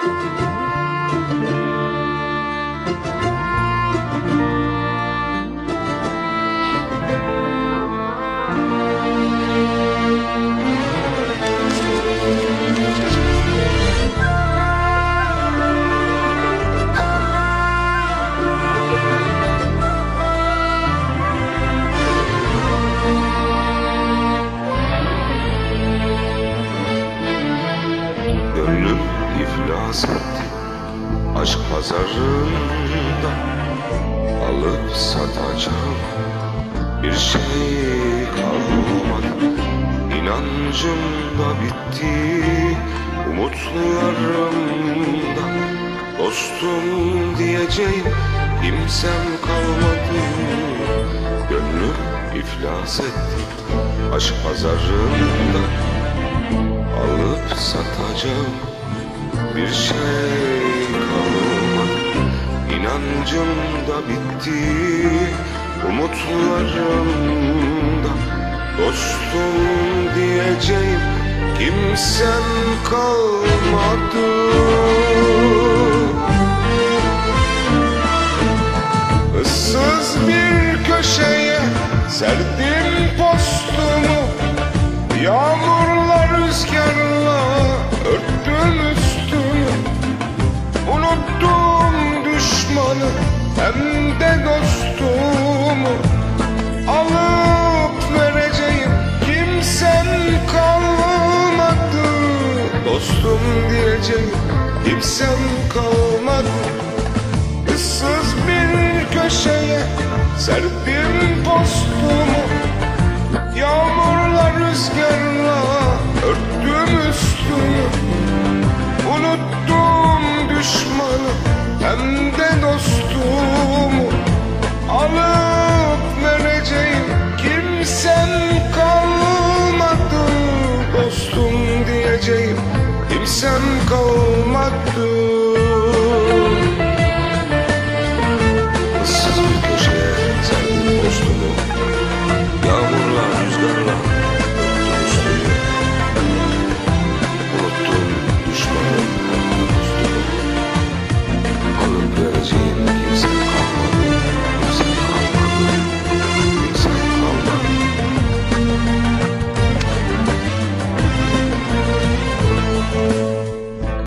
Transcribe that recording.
Gönlüm iflas etti Aşk pazarında Alıp satacağım Bir şey kalmadı. İnancım da bitti Umutlarımda Dostum diyeceğim Kimsem kalmadı. Gönlüm iflas etti Aşk pazarında Alıp satacağım bir şey kalmadı. İnancım da bitti Umutlarım da. Dostum diyeceğim Kimsem kalmadı. Issız bir köşeye serdim postumu. Yağmurla rüzgarla de dostumu Alıp vereceğim kimsem kalmadı. Dostum diyeceğim kimsem kalmadı. Issız bir köşeye serdim postumu diyeceğim kimsem kalmadı